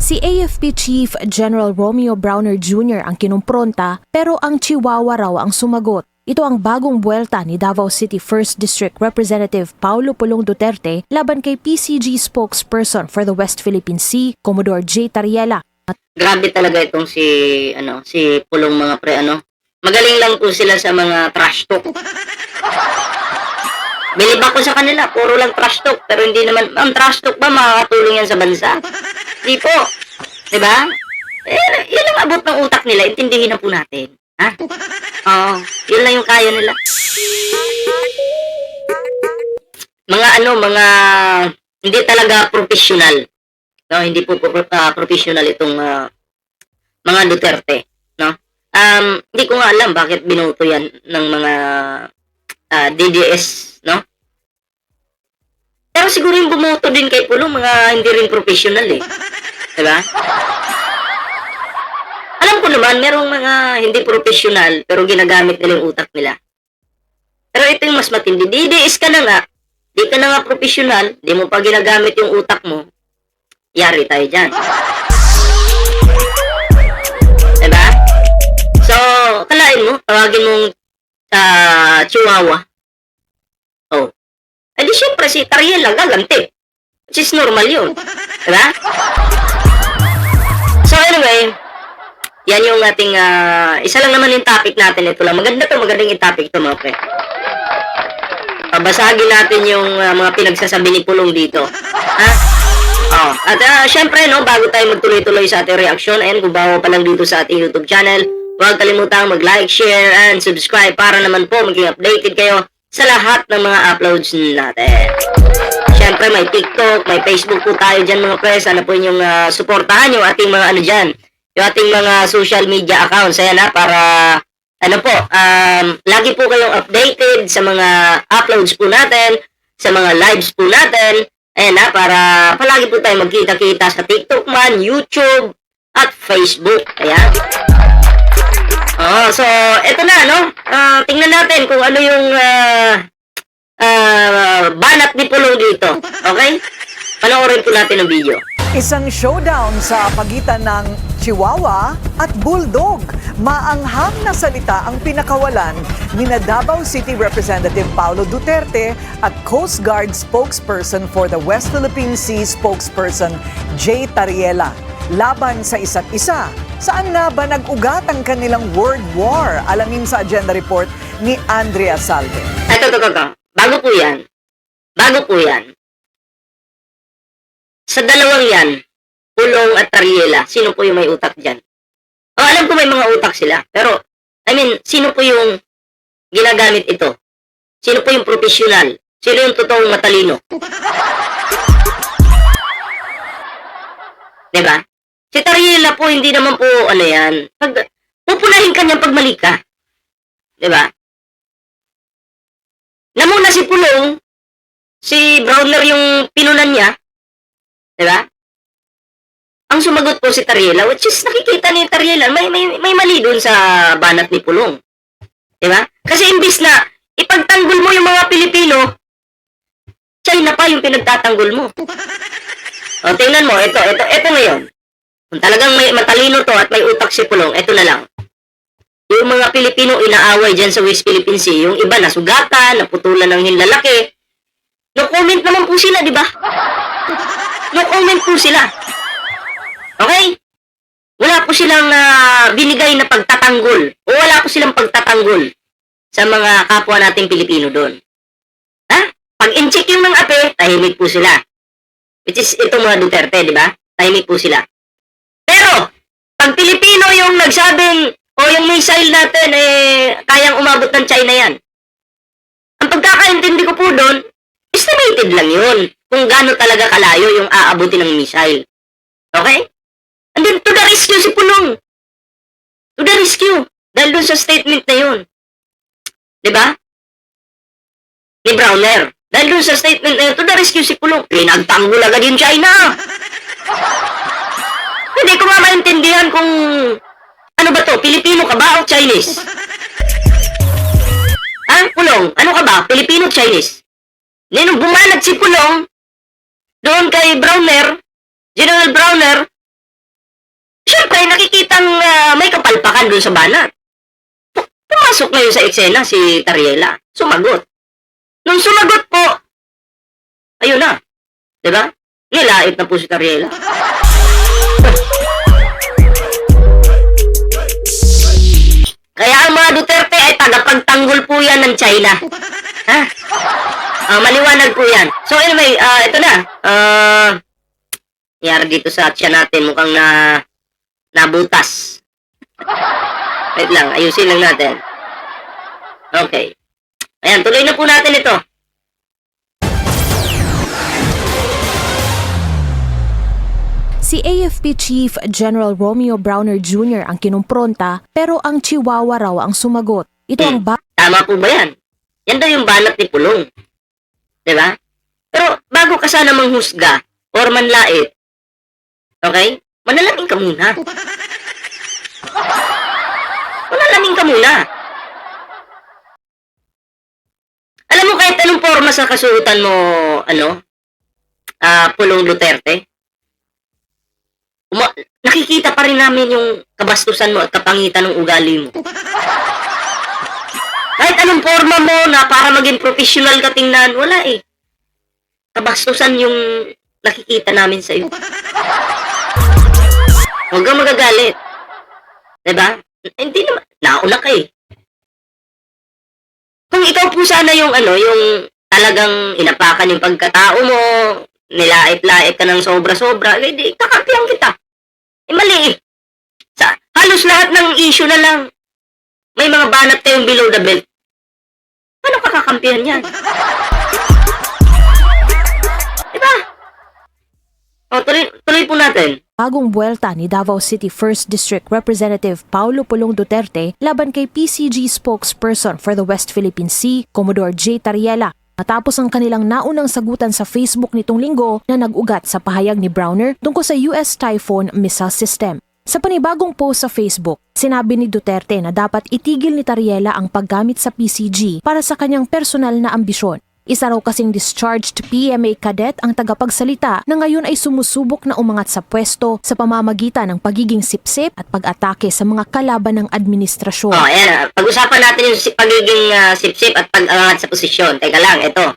Si AFP Chief General Romeo Browner Jr. ang kinumpronta pero ang Chihuahua raw ang sumagot. Ito ang bagong buwelta ni Davao City 1st District Representative Paulo Pulong Duterte laban kay PCG spokesperson for the West Philippine Sea, Commodore J. Tariela. Grabe talaga itong si ano, si Pulong mga pre ano. Magaling lang po sila sa mga trash talk. Bilib ako sa kanila, puro lang trash talk, pero hindi naman, ang trash talk ba makakatulong yan sa bansa? Di po. Di ba? Eh, yun ang abot ng utak nila, intindihin na po natin. Ha? Oo, yun lang yung kaya nila. Mga ano, mga hindi talaga professional. No, hindi po ah, professional itong ah, mga Duterte, no? Um, hindi ko nga alam bakit binuto yan ng mga ah, DDS, no? Pero siguro yung bumoto din kay Pulo, mga hindi rin professional eh. Diba? Alam ko naman, merong mga hindi professional, pero ginagamit nila yung utak nila. Pero ito yung mas matindi. DDS ka na nga, di ka na nga professional, di mo pa ginagamit yung utak mo, yari tayo dyan. Diba? So, kalain mo, tawagin mong ah, Chihuahua. Oh. Eh di syempre si Tariel lang gaganti. Which is normal yun. Diba? Anyway, yan yung ating, ah, isa lang naman yung topic natin. Ito lang. Maganda to, magandang yung topic to mga pre. Pabasagin natin yung ah, mga pinagsasabi ni Pulong dito. Ha? Oh, at uh, syempre no, bago tayo magtuloy-tuloy sa ating reaksyon, and kung bago pa lang dito sa ating YouTube channel, huwag kalimutang mag-like, share, and subscribe para naman po maging updated kayo sa lahat ng mga uploads natin. Syempre may TikTok, may Facebook po tayo dyan mga pre. Sana po inyong ah, suportahan yung ating mga ano dyan, yung ating mga social media accounts. Ayan ha, para ano po, um, lagi po kayong updated sa mga uploads po natin, sa mga lives po natin. Ayan na, para palagi po tayo magkita-kita sa TikTok man, YouTube, at Facebook. Ayan. Oh, so, eto na, no? Ah, tingnan natin kung ano yung ah, ah, banat ni Pulong dito. Okay? Panoorin po natin ang video. Isang showdown sa pagitan ng Chihuahua at Bulldog. Maanghang na salita ang pinakawalan ni na Davao City Representative Paulo Duterte at Coast Guard spokesperson for the West Philippine Sea spokesperson Jay Tariela. Laban sa isa't isa. Saan nga ba nag-ugat ang kanilang word war? Alamin sa agenda report ni Andrea Salve. Ito, ito, ito, ito. Bago po yan. Bago po yan. Sa dalawang yan, Pulong at Tariela, sino po yung may utak dyan? Oh, alam ko may mga utak sila. Pero, I mean, sino po yung ginagamit ito? Sino po yung professional? Sino yung totoong matalino? Diba? Si Tariela po, hindi naman po, ano yan, pag, pupunahin ka niyang pag mali ka. Diba? Namuna si Pulong, si Browner yung pinunan niya, di ba? Ang sumagot po si Tariela, which is nakikita ni Tariela, may, may, may mali dun sa banat ni Pulong. Di ba? Kasi imbis na ipagtanggol mo yung mga Pilipino, China pa yung pinagtatanggol mo. O, tingnan mo, ito, ito, ito ngayon. Kung talagang may matalino to at may utak si Pulong, ito na lang. Yung mga Pilipino inaaway dyan sa West Philippine Sea, yung iba nasugatan, naputulan ng hinlalaki. No comment naman po sila, di ba? No comment po sila. Okay? Wala po silang ah, binigay na pagtatanggol o wala po silang pagtatanggol sa mga kapwa nating Pilipino doon. Ha? Pag in-check yung ng ape, tahimik po sila. Which is itong mga Duterte, di ba? Tahimik po sila. Pero, pag Pilipino yung nagsabing o yung missile natin, eh, kayang umabot ng China yan. Ang pagkakaintindi ko po doon, estimated lang yun. Kung gaano talaga kalayo yung aabutin ng missile. Okay? And then, to the rescue si Pulong. To the rescue. Dahil doon sa statement na yun. Di ba? Ni Browner. Dahil doon sa statement na yun, to the rescue si Pulong. Pinagtanggol agad yung China. Hindi ko nga maintindihan kung to? Pilipino ka ba o Chinese? ha? Pulong, ano ka ba? Pilipino Chinese? Hindi, nung bumalag si Pulong, doon kay Browner, General Browner, nakikitang ah, may kapalpakan doon sa banat. Pu- Pumasok ngayon sa eksena si Tariela. Sumagot. Nung sumagot po, ayun na. Diba? Nilait na po si Tariela. Kaya ang mga Duterte ay tagapagtanggol po yan ng China. Ha? Ah, maliwanag po yan. So anyway, ah ito na. Ah, nangyari dito sa chat natin mukhang na nabutas. Wait lang, ayusin lang natin. Okay. Ayan, tuloy na po natin ito. Si AFP Chief General Romeo Browner Jr. ang kinumpronta pero ang Chihuahua raw ang sumagot. Ito ang ba- Tama po ba yan? Yan daw yung banat ni Pulong. Di ba? Pero bago ka sana manghusga or manlait, okay? Manalangin ka muna. Manalangin ka muna. Alam mo kahit anong forma sa kasuotan mo, ano, ah, Pulong Duterte, uma- nakikita pa rin namin yung kabastusan mo at kapangitan ng ugali mo. Kahit anong forma mo na para maging professional ka tingnan, wala eh. Kabastusan yung nakikita namin sa iyo. Huwag kang magagalit. Diba? Hindi naman, nauna ka eh. Kung ikaw po sana yung ano, yung talagang inapakan yung pagkatao mo, nilait-lait ka ng sobra-sobra, eh di, kakampihan kita. Eh mali eh. Sa, halos lahat ng issue na lang, may mga banat kayong below the belt. Paano ka kakampihan yan? Diba? O, tuloy, tuloy po natin. bagong buwelta ni Davao City 1st District Representative Paulo Pulong Duterte laban kay PCG spokesperson for the West Philippine Sea, Commodore J. Tariela. Matapos ang kanilang naunang sagutan sa Facebook nitong linggo na nag-ugat sa pahayag ni Browner tungkol sa US Typhoon missile system. Sa panibagong post sa Facebook, sinabi ni Duterte na dapat itigil ni Tariela ang paggamit sa PCG para sa kanyang personal na ambisyon. Isa raw kasing discharged PMA cadet ang tagapagsalita na ngayon ay sumusubok na umangat sa pwesto sa pamamagitan ng pagiging sipsip at pag-atake sa mga kalaban ng administrasyon. O, ayan. ah. Pag-usapan natin yung pagiging ah, sip-sip at pag-angat sa posisyon. Teka lang, ito.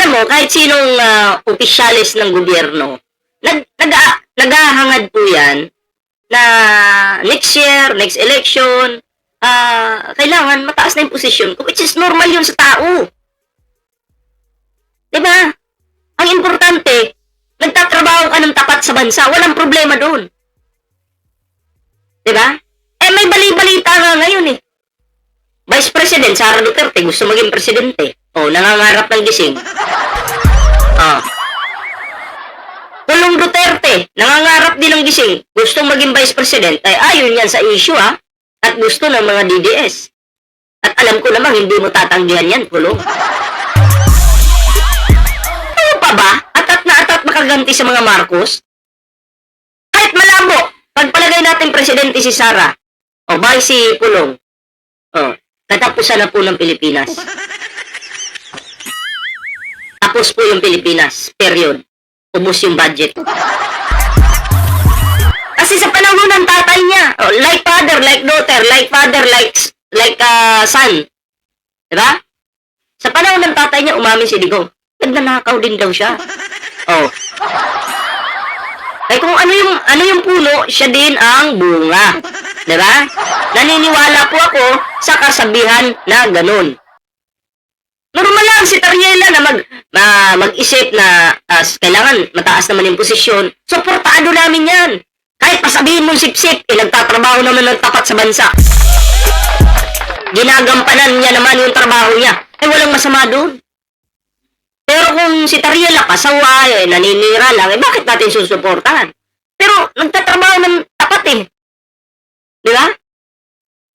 Alam mo, kahit sinong uh, opisyalis ng gobyerno, nag, nag, naghahangad po yan na next year, next election, ah kailangan mataas na yung posisyon which is normal yun sa tao. Diba? Ang importante, nagtatrabaho ka ng tapat sa bansa, walang problema doon. Diba? Eh, may bali-balita nga ngayon eh. Vice President Sara Duterte gusto maging presidente. Oh, nangangarap ng gising. Oh. Pulong Duterte, nangangarap din ng gising. Gustong maging Vice President. Ay, ayon yan sa issue ha. At gusto ng mga DDS. At alam ko namang hindi mo tatanggihan yan, Pulong. Ba? Atat na atat makaganti sa mga Marcos? Kahit malabo, pagpalagay natin presidente si Sara, o bye si Pulong, o, katapusan na po ng Pilipinas. Tapos po yung Pilipinas, period. Ubus yung budget. Kasi sa panahon ng tatay niya, like father, like daughter, like father, like like uh, son. Diba? Sa panahon ng tatay niya, umamin si Digong. Nagnanakaw din daw siya. Oh. Ay kung ano yung ano yung puno, siya din ang bunga. 'Di ba? Naniniwala po ako sa kasabihan na ganun. Normal lang si Tariela na mag na mag-isip na ah, kailangan mataas naman yung posisyon. Suportado namin 'yan. Kahit pasabihin mong sip-sip, eh, nagtatrabaho naman ng tapat sa bansa. Ginagampanan niya naman yung trabaho niya. Eh, walang masama doon. Pero kung si Tariela pasawa, eh, naninira lang, eh bakit natin susuportahan? Pero nagtatrabaho ng tapat eh. Di ba?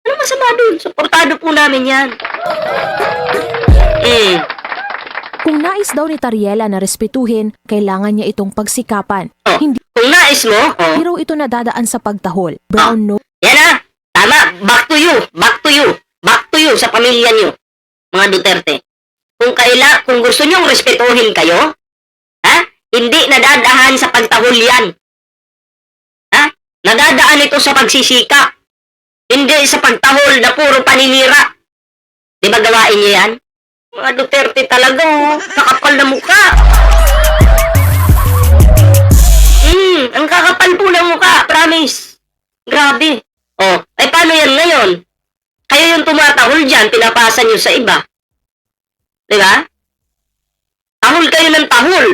Ano masama doon? Suportado po namin yan. Hmm. Kung nais daw ni Tariela na respetuhin, kailangan niya itong pagsikapan. Oh. Hindi Kung nais mo, oh, raw ito nadadaan sa pagtahol. Brown no yan na. Tama. Back to you. Back to you. Back to you sa pamilya niyo. Mga Duterte. Kung kaila, kung gusto niyong respetuhin kayo, ha? Hindi nadadahan sa pagtahol yan. Ha? Nadadaan ito sa pagsisika. Hindi sa pagtahol na puro paninira. Di ba gawain niyo yan? Mga Duterte talaga, oh. Nakapal na mukha. Hmm, ang kakapal po ng mukha, promise. Grabe. Oh, ay paano yan ngayon? Kayo yung tumatahol dyan, pinapasa nyo sa iba. Di ba? Tahol kayo ng tahol.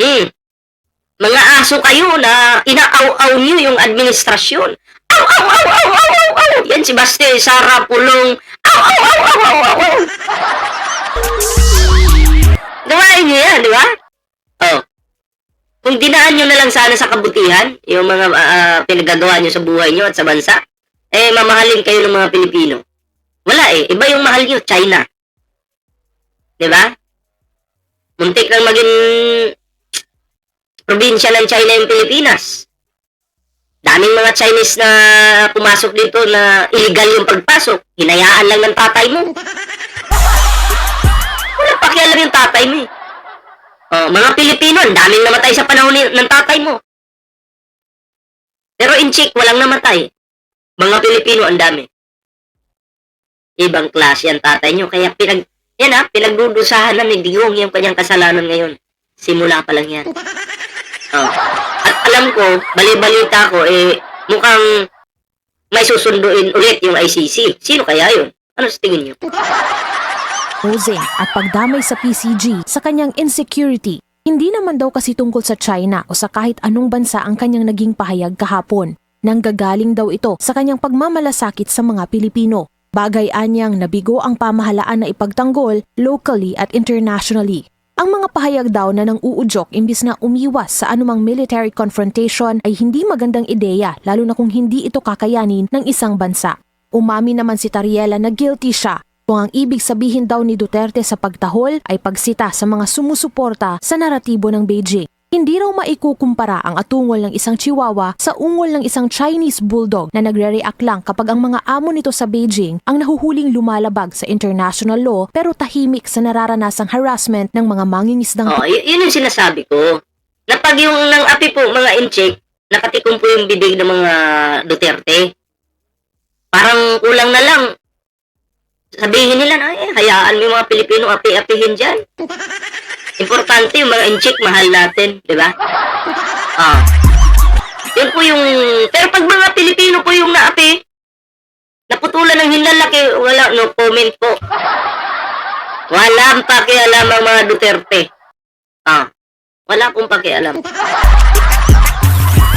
Hmm. Mga aso kayo na inaaw-aw nyo yung administrasyon. Aw, aw, aw, aw, aw, aw, aw. Yan si Baste, Sara, Pulong. Aw, aw, aw, aw, aw, aw, aw. Gawain nyo yan, di ba? Oh. Kung dinaan nyo na lang sana sa kabutihan, yung mga ah, pinagagawa nyo sa buhay nyo at sa bansa, eh, mamahalin kayo ng mga Pilipino. Wala eh. Iba yung mahal nyo, China. Di ba? Muntik lang maging probinsya ng China yung Pilipinas. Daming mga Chinese na pumasok dito na illegal yung pagpasok. Hinayaan lang ng tatay mo. Wala pakialam yung tatay mo eh. Oh, mga Pilipino, ang daming namatay sa panahon ng tatay mo. Pero in check, walang namatay. Mga Pilipino, ang dami. Ibang klase ang tatay nyo. Kaya pinag, yan ha, pinagdudusahan na ni Digong yung kanyang kasalanan ngayon. Simula pa lang yan. Oh. At alam ko, bali-balita ko, eh, mukhang may susunduin ulit yung ICC. Sino kaya yun? Ano sa tingin nyo? Posing at pagdamay sa PCG sa kanyang insecurity. Hindi naman daw kasi tungkol sa China o sa kahit anong bansa ang kanyang naging pahayag kahapon. Nanggagaling daw ito sa kanyang pagmamalasakit sa mga Pilipino. Bagay anyang nabigo ang pamahalaan na ipagtanggol locally at internationally. Ang mga pahayag daw na nang uudyok imbis na umiwas sa anumang military confrontation ay hindi magandang ideya lalo na kung hindi ito kakayanin ng isang bansa. Umami naman si Tariela na guilty siya kung ang ibig sabihin daw ni Duterte sa pagtahol ay pagsita sa mga sumusuporta sa naratibo ng Beijing. Hindi raw maikukumpara ang atungol ng isang chihuahua sa ungol ng isang Chinese bulldog na nagre-react lang kapag ang mga amo nito sa Beijing ang nahuhuling lumalabag sa international law pero tahimik sa nararanasang harassment ng mga mangingisdang Oh, yun yung sinasabi ko. Na pag yung nang api po, mga incheck, nakatikom po yung bibig ng mga Duterte. Parang kulang na lang. Sabihin nila na, eh, hayaan mo yung mga Pilipino api-apihin dyan. Importante yung mga incheck, mahal natin, di ba? Ah. Yun po yung, pero pag mga Pilipino po yung naapi, naputulan ng hinlalaki, wala, no comment po. Walang pakialam ang mga Duterte. Ah, wala akong pakialam.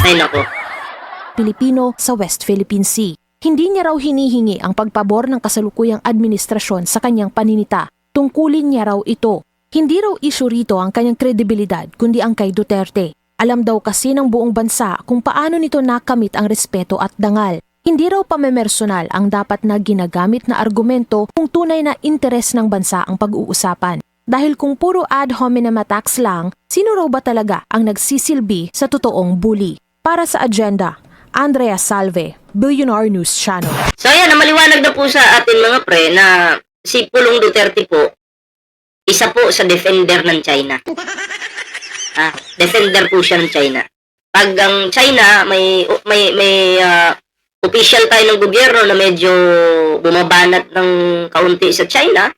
Ay nako. Pilipino sa West Philippine Sea. Hindi niya raw hinihingi ang pagpabor ng kasalukuyang administrasyon sa kanyang paninita. Tungkulin niya raw ito. Hindi raw issue rito ang kanyang kredibilidad kundi ang kay Duterte. Alam daw kasi ng buong bansa kung paano nito nakamit ang respeto at dangal. Hindi raw pamemersonal ang dapat na ginagamit na argumento kung tunay na interes ng bansa ang pag-uusapan. Dahil kung puro ad hominem attacks lang, sino raw ba talaga ang nagsisilbi sa totoong bully? Para sa agenda, Andrea Salve, Billionaire News Channel. So ayan, maliwanag na po sa atin mga pre na si Pulong Duterte po, isa po sa defender ng China. Ah, defender po siya ng China. Pag ang China, may may may ah, official tayo ng gobyerno na medyo bumabanat ng kaunti sa China,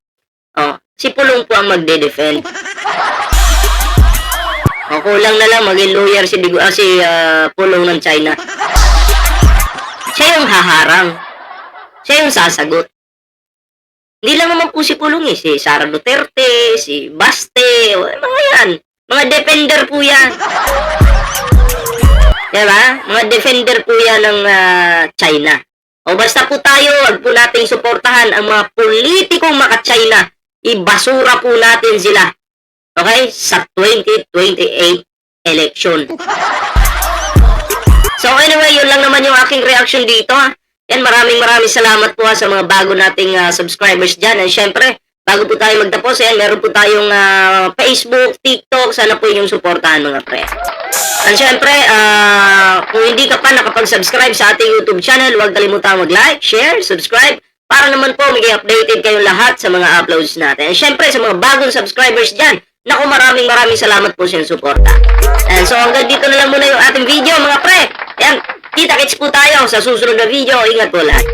oh, si Pulong po ang magde-defend. O, kulang na lang maging lawyer si, Digo, ah, si ah, Pulong ng China. Siya yung haharang. Siya yung sasagot. Hindi lang naman po si Pulong eh. Si Sara Duterte, si Baste, mga yan. Mga defender po yan. Diba? Mga defender po yan ng ah, China. O basta po tayo, wag po nating suportahan ang mga politikong maka-China. Ibasura po natin sila. Okay? Sa 2028 election. So anyway, yun lang naman yung aking reaction dito ha. Yan, maraming maraming salamat po ha, sa mga bago nating ah, subscribers dyan. And syempre, bago po tayo magtapos, yan, meron po tayong ah, Facebook, TikTok, sana po inyong suportahan mga pre. And syempre, ah, kung hindi ka pa nakapag-subscribe sa ating YouTube channel, huwag kalimutan mag-like, share, subscribe, para naman po maging updated kayong lahat sa mga uploads natin. And syempre, sa mga bagong subscribers dyan, naku maraming maraming salamat po sa inyong suporta. And so hanggang dito na lang muna yung ating video mga pre. Ayan, kita-kits po tayo sa susunod na video. Ingat po lahat.